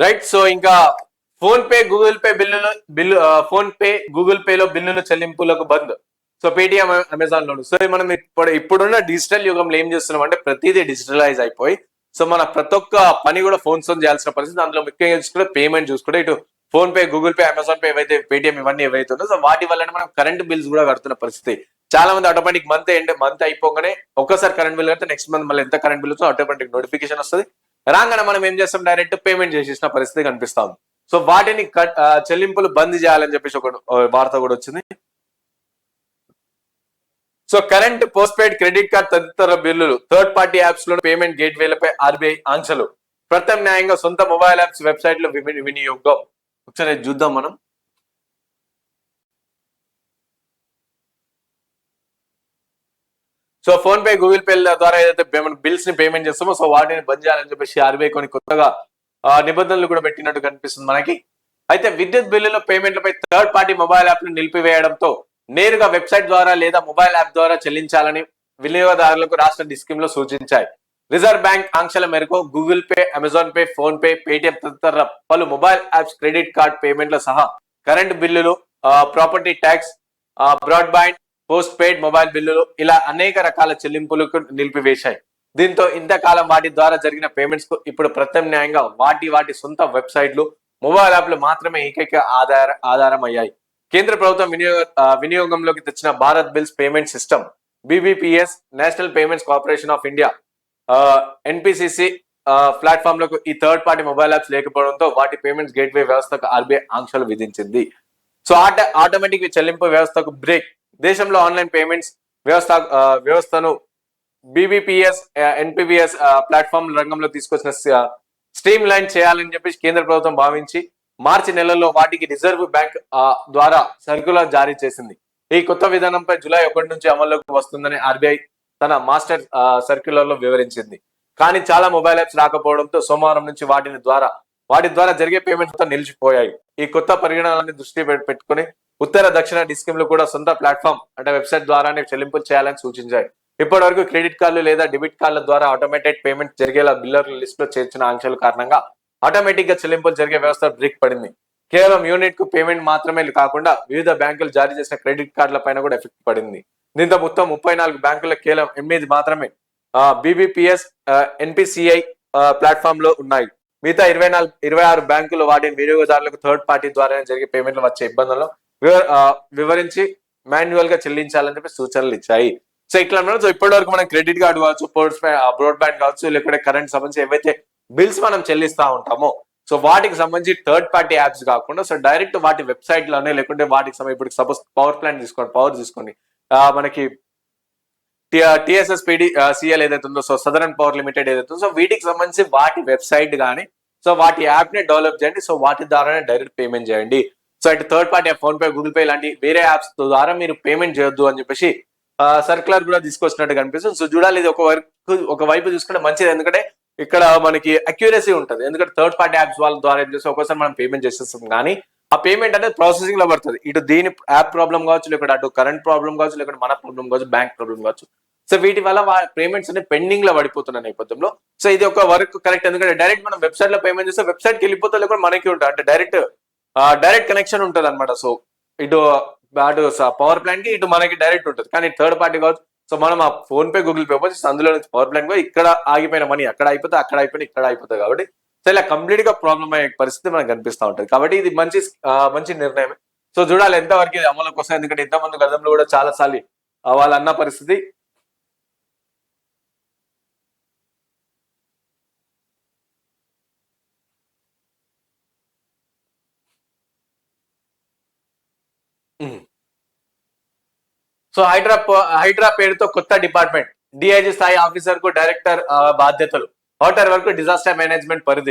Right so ఇంకా PhonePe Google Pay బిల్లులు bill PhonePe Google Pay లో బిల్లులు చెల్లింపులకు బంద్. సో పేటిఎం అమెజాన్ లోను. సో మనం ఇప్పుడు ఇప్పుడున్న డిజిటల్ యుగంలో ఏం చేస్తున్నాం అంటే ప్రతిదీ డిజిటలైజ్ అయిపోయి సో మన ప్రతి ఒక్క పని కూడా ఫోన్స్తో చేయాల్సిన పరిస్థితి. అందులో ముఖ్యంగా చూసుకుంటే పేమెంట్ చూసుకుంటే ఇటు PhonePe Google Pay Amazon Pay ఏవైతే పేటిఎం ఇవన్నీ ఏవైతే ఉందో సో వాటి వల్ల మనం కరెంట్ బిల్స్ కూడా కడుతున్న పరిస్థితి. చాలా మంది ఆటోమేటిక్ మంత్ ఎండ్ మంత్ అయిపోగానే ఒక్కసారి కరెంట్ బిల్ కడితే నెక్స్ట్ మంత్ మళ్ళీ ఎంత కరెంట్ బిల్ ఆటోమేటిక్ నోటిఫికేషన్ వస్తుంది. రాగానే మనం ఏం చేస్తాం? డైరెక్ట్ పేమెంట్ చేసేసిన పరిస్థితి కనిపిస్తాం సో వాటిని చెల్లింపులు బంద్ చేయాలని చెప్పేసి ఒక వార్త కూడా వచ్చింది. So current postpaid credit card తదితర బిల్లులు థర్డ్ పార్టీ యాప్స్లో పేమెంట్ గేట్వేలపై ఆర్బీఐ ఆంక్షలు. ప్రత్యామ్నాయంగా సొంత మొబైల్ యాప్స్ వెబ్సైట్లో వినియోగం. ఒకసారి చూద్దాం మనం. So PhonePe Google Pay ద్వారా ఏదైతే పేమెంట్ బిల్స్ని పేమెంట్ చేస్తామో సో వాటిని బంద్ చేయాలని చెప్పేసి ఆర్బీఐ కొన్ని కొత్తగా నిబంధనలు కూడా పెట్టినట్టు కనిపిస్తుంది మనకి. అయితే విద్యుత్ బిల్లుల పేమెంట్లపై థర్డ్ పార్టీ మొబైల్ యాప్ను నిలిపివేయడంతో నేరుగా వెబ్సైట్ ద్వారా లేదా మొబైల్ యాప్ ద్వారా చెల్లించాలని వినియోగదారులకు రాష్ట్ర డిస్కిమ్లో సూచించాయి. రిజర్వ్ బ్యాంక్ ఆంక్షల మేరకు Google Pay Amazon Pay PhonePe Paytm తదితర పలు మొబైల్ యాప్స్ క్రెడిట్ కార్డ్ పేమెంట్ల సహా కరెంట్ బిల్లులు property tax broadband postpaid mobile బిల్లులు ఇలా అనేక రకాల చెల్లింపులకు నిలిపివేశాయి. దీంతో ఇంతకాలం వాటి ద్వారా జరిగిన పేమెంట్స్కు ఇప్పుడు ప్రత్యామ్నాయంగా వాటి వాటి సొంత వెబ్సైట్లు మొబైల్ యాప్లు మాత్రమే ఏకైక ఆధార ఆధారం అయ్యాయి కేంద్ర ప్రభుత్వం వినియోగ వినియోగంలోకి తెచ్చిన Bharat bills payment system BBPS national payments corporation of India NPCC ప్లాట్ఫామ్లకు ఈ థర్డ్ పార్టీ మొబైల్ యాప్స్ లేకపోవడంతో వాటి పేమెంట్స్ గేట్వే వ్యవస్థకు ఆర్బీఐ ఆంక్షలు విధించింది. సో ఆటో ఆటోమేటిక్ చెల్లింపు వ్యవస్థకు బ్రేక్ దేశంలో ఆన్లైన్ పేమెంట్స్ వ్యవస్థ వ్యవస్థను బీబీపీఎస్ ఎన్పిబిఎస్ ప్లాట్ఫామ్ రంగంలో తీసుకొచ్చిన స్ట్రీమ్ లైన్ చేయాలని చెప్పేసి కేంద్ర ప్రభుత్వం భావించి మార్చి నెలలో వాటికి రిజర్వ్ బ్యాంక్ ద్వారా సర్క్యులర్ జారీ చేసింది. ఈ కొత్త విధానంపై జూలై ఒకటి నుంచి అమల్లోకి వస్తుందని ఆర్బీఐ తన మాస్టర్ సర్క్యులర్లో వివరించింది. కానీ చాలా మొబైల్ యాప్స్ రాకపోవడంతో సోమవారం నుంచి వాటిని ద్వారా వాటి ద్వారా జరిగే పేమెంట్స్తో నిలిచిపోయాయి. ఈ కొత్త పరిగణనని దృష్టి పెట్టుకుని ఉత్తర దక్షిణ డిస్కిమ్లు కూడా సొంత ప్లాట్ఫామ్ అంటే వెబ్సైట్ ద్వారానే చెల్లింపులు చేయాలని సూచించాయి. ఇప్పటి వరకు క్రెడిట్ కార్డులు లేదా డెబిట్ కార్డుల ద్వారా ఆటోమేటెడ్ పేమెంట్ జరిగేలా బిల్లర్ల లిస్ట్లో చేర్చిన ఆంక్షల కారణంగా ఆటోమేటిక్గా చెల్లింపులు జరిగే వ్యవస్థ బ్రేక్ పడింది. కేవలం యూనిట్కు పేమెంట్ మాత్రమే కాకుండా వివిధ బ్యాంకులు జారీ చేసిన క్రెడిట్ కార్డుల పైన కూడా ఎఫెక్ట్ పడింది. దీంతో మొత్తం ముప్పై నాలుగు బ్యాంకుల కేవలం ఎనిమిది మాత్రమే బీబీపీఎస్ ఎన్పిసిఐ ప్లాట్ఫామ్లో ఉన్నాయి. మిగతా ఇరవై నాలుగు ఇరవై ఆరు బ్యాంకులు వాటిని వినియోగదారులకు థర్డ్ పార్టీ ద్వారా జరిగే పేమెంట్లు వచ్చే ఇబ్బందులను వివరించి మాన్యువల్గా చెల్లించాలని చెప్పి సూచనలు ఇచ్చాయి. సో ఇట్లా అన్నమాట. సో ఇప్పటి వరకు మనం క్రెడిట్ కార్డ్ కావచ్చు పోస్ట్ బ్రాడ్బ్యాండ్ కావచ్చు లేకపోతే కరెంట్ సంబంధించి ఏవైతే బిల్స్ మనం చెల్లిస్తా ఉంటామో సో వాటికి సంబంధించి థర్డ్ పార్టీ యాప్స్ కాకుండా సో డైరెక్ట్ వాటి వెబ్సైట్లోనే లేకుంటే వాటికి సంబంధించి ఇప్పుడు సపోజ్ పవర్ ప్లాంట్ తీసుకోండి పవర్ తీసుకోండి. మనకి టిఎస్ఎస్ పిడి సిఎల్ ఏదైతే ఉందో సో సదరన్ పవర్ లిమిటెడ్ ఏదైతే సో వీటికి సంబంధించి వాటి వెబ్సైట్ కానీ సో వాటి యాప్ని డెవలప్ చేయండి సో వాటి ద్వారానే డైరెక్ట్ పేమెంట్ చేయండి. సో ఇటు third party PhonePe Google Pay లాంటి వేరే యాప్స్ ద్వారా మీరు పేమెంట్ చేయొద్దు అని చెప్పేసి సర్కులర్ కూడా తీసుకొచ్చినట్టు కనిపిస్తుంది. సో చూడాలి ఇది ఒక వైపు ఒక వైపు చూసుకుంటే మంచిది. ఎందుకంటే ఇక్కడ మనకి అక్యూరసీ ఉంటుంది. ఎందుకంటే థర్డ్ పార్టీ యాప్స్ వాళ్ళ ద్వారా ఏం చేస్తే? ఒక్కోసారి మనం పేమెంట్ చేసేస్తాం. కానీ ఆ పేమెంట్ అనేది ప్రాసెసింగ్లో పడుతుంది. ఇటు దీని యాప్ ప్రాబ్లం కావచ్చు లేకపోతే అటు కరెంట్ ప్రాబ్లం కావచ్చు లేకపోతే మన ప్రాబ్లం కావచ్చు బ్యాంక్ ప్రాబ్లం కావచ్చు. సో వీటి వల్ల పేమెంట్స్ అనేవి పెండింగ్లో పడిపోతున్న నేపథ్యంలో సో ఇది ఒక వర్క్ కరెక్ట్ ఎందుకంటే డైరెక్ట్ మనం వెబ్సైట్లో పేమెంట్ చేస్తే వెబ్సైట్కి వెళ్ళిపోతే కూడా మనకి ఉంటుంది. అంటే డైరెక్ట్ డైరెక్ట్ కనెక్షన్ ఉంటుంది అనమాట సో ఇటు అటు పవర్ ప్లాంట్కి ఇటు మనకి డైరెక్ట్ ఉంటుంది. కానీ థర్డ్ పార్టీ కావచ్చు. సో మనం ఆ ఫోన్ పే గూగుల్ పే వచ్చి అందులో నుంచి పవర్ ప్లాంట్ పోయి ఇక్కడ ఆగిపోయిన మనీ అక్కడ అయిపోతే అక్కడ అయిపోయిన ఇక్కడ అయిపోతుంది కాబట్టి సో ఇలా కంప్లీట్గా ప్రాబ్లం అయ్యే పరిస్థితి మనకు కనిపిస్తూ ఉంటుంది. కాబట్టి ఇది మంచి మంచి నిర్ణయం సో చూడాలి ఎంతవరకు ఇది అమలుకి వస్తాయి ఎందుకంటే ఇంతమంది గతంలో కూడా చాలా సార్లు వాళ్ళు అన్న పరిస్థితి. సో హైడ్రా హైడ్రా పేరుతో కొత్త డిపార్ట్మెంట్. డిఐజీ స్థాయి ఆఫీసర్కు డైరెక్టర్ బాధ్యతలు. హోటల్ వరకు డిజాస్టర్ మేనేజ్మెంట్ పరిధి